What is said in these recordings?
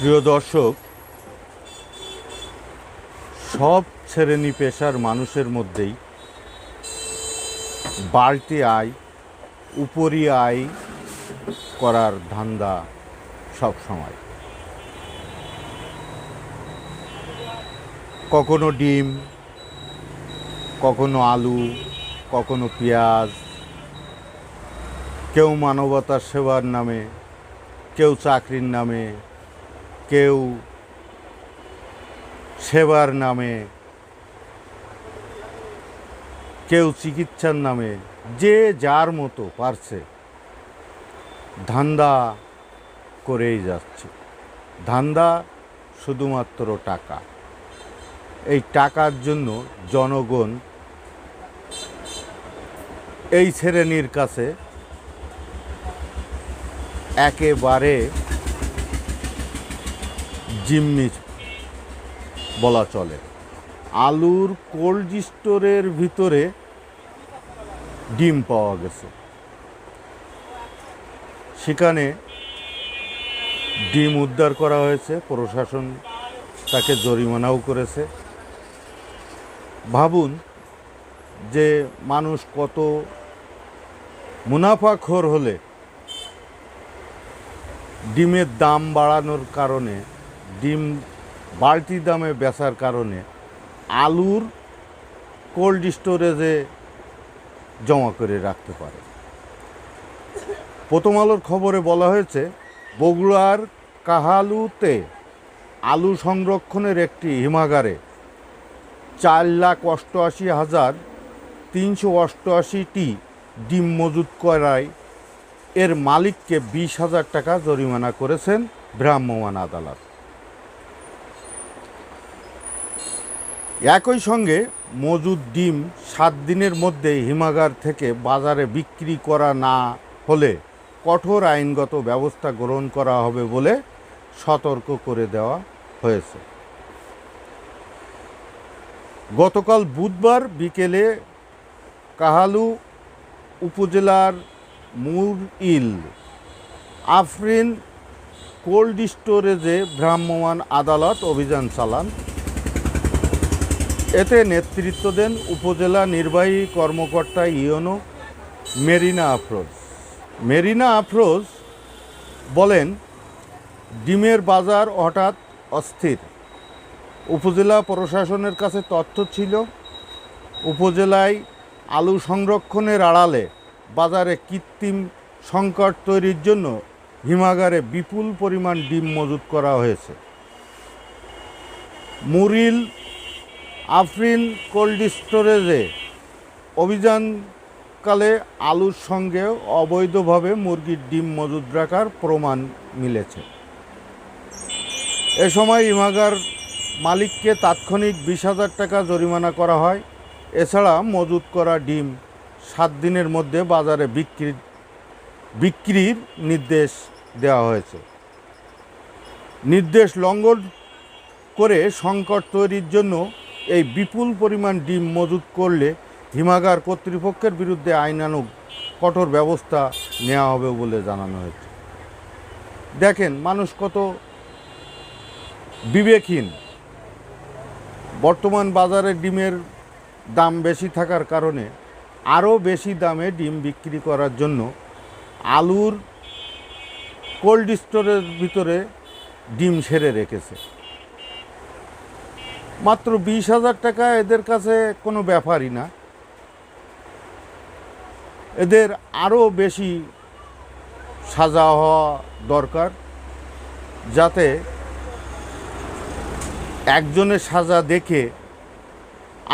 প্রিয় দর্শক, সব শ্রেণি পেশার মানুষের মধ্যেই বাড়তি আয়, উপরি আয় করার ধান্দা সব সময়। কখনো ডিম, কখনো আলু, কখনো পেঁয়াজ, কেউ মানবতার সেবার নামে, কেউ চাকরির নামে কেউ সেবার নামে, কেউ চিকিৎসার নামে, যে যার মতো পারছে, ধান্দা করেই যাচ্ছে। ধান্দা শুধুমাত্র টাকা। এই টাকার জন্য জনগণ এই শ্রেণির কাছে একেবারে জিম্মি বলা চলে। আলুর কোল্ড স্টোরের ভিতরে ডিম পাওয়া গেছে। সেখানে ডিম উদ্ধার করা হয়েছে, প্রশাসন তাকে জরিমানাও করেছে। ভাবুন যে মানুষ কত মুনাফাখোর হলে ডিমের দাম বাড়ানোর কারণে ডিম বাড়তি দামে বেচার কারণে আলুর কোল্ড স্টোরেজে জমা করে রাখতে পারে। প্রথম আলোর খবরে বলা হয়েছে, বগুড়ার কাহালুতে আলু সংরক্ষণের একটি হিমাগারে চার লাখ অষ্টআশি হাজার তিনশো অষ্টআশিটি ডিম মজুত করায় এর মালিককে বিশ হাজার টাকা জরিমানা করেছেন ভ্রাম্যমাণ আদালত। একই সঙ্গে মজুদ ডিম সাত দিনের মধ্যে হিমাগার থেকে বাজারে বিক্রি করা না হলে কঠোর আইনগত ব্যবস্থা গ্রহণ করা হবে বলে সতর্ক করে দেওয়া হয়েছে। গতকাল বুধবার বিকেলে কাহালু উপজেলার মুরইল আফরিন কোল্ড স্টোরেজে ভ্রাম্যমাণ আদালত অভিযান চালান। এতে নেতৃত্ব দেন উপজেলা নির্বাহী কর্মকর্তা ইয়নো মেরিনা আফরোজ। মেরিনা আফরোজ বলেন, ডিমের বাজার হঠাৎ অস্থির। উপজেলা প্রশাসনের কাছে তথ্য ছিল, উপজেলায় আলু সংরক্ষণের আড়ালে বাজারে কৃত্রিম সংকট তৈরির জন্য হিমাগারে বিপুল পরিমাণ ডিম মজুত করা হয়েছে। মুরিল আফরিন কোল্ড স্টোরেজে অভিযানকালে আলুর সঙ্গে অবৈধভাবে মুরগির ডিম মজুদ রাখার প্রমাণ মিলেছে। এ সময় ইমাগার মালিককে তাৎক্ষণিক বিশ হাজার টাকা জরিমানা করা হয়। এছাড়া মজুত করা ডিম সাত দিনের মধ্যে বাজারে বিক্রি বিক্রির নির্দেশ দেওয়া হয়েছে। নির্দেশ লঙ্ঘন করে সংকট তৈরির জন্য এই বিপুল পরিমাণ ডিম মজুত করলে হিমাগার কর্তৃপক্ষের বিরুদ্ধে আইনানুগ কঠোর ব্যবস্থা নেওয়া হবে বলে জানানো হয়েছে। দেখেন মানুষ কত বিবেকহীন। বর্তমান বাজারে ডিমের দাম বেশি থাকার কারণে আরও বেশি দামে ডিম বিক্রি করার জন্য আলুর কোল্ড স্টোরের ভিতরে ডিম সেরে রেখেছে। মাত্র বিশ হাজার টাকা এদের কাছে কোনো ব্যাপারই না। এদের আরও বেশি সাজা হওয়া দরকার, যাতে একজনের সাজা দেখে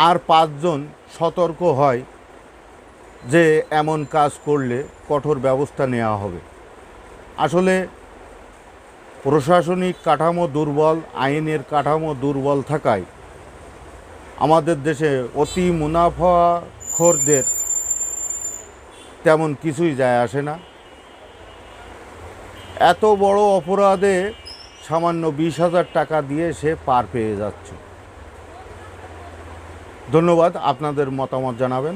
আর পাঁচজন সতর্ক হয় যে এমন কাজ করলে কঠোর ব্যবস্থা নেওয়া হবে। আসলে প্রশাসনিক কাঠামো দুর্বল, আইনের কাঠামো দুর্বল থাকায় আমাদের দেশে অতি মুনাফাখোরদের তেমন কিছুই যায় আসে না। এত বড় অপরাধে সামান্য বিশ হাজার টাকা দিয়ে সে পার পেয়ে যাচ্ছে। ধন্যবাদ, আপনাদের মতামত জানাবেন।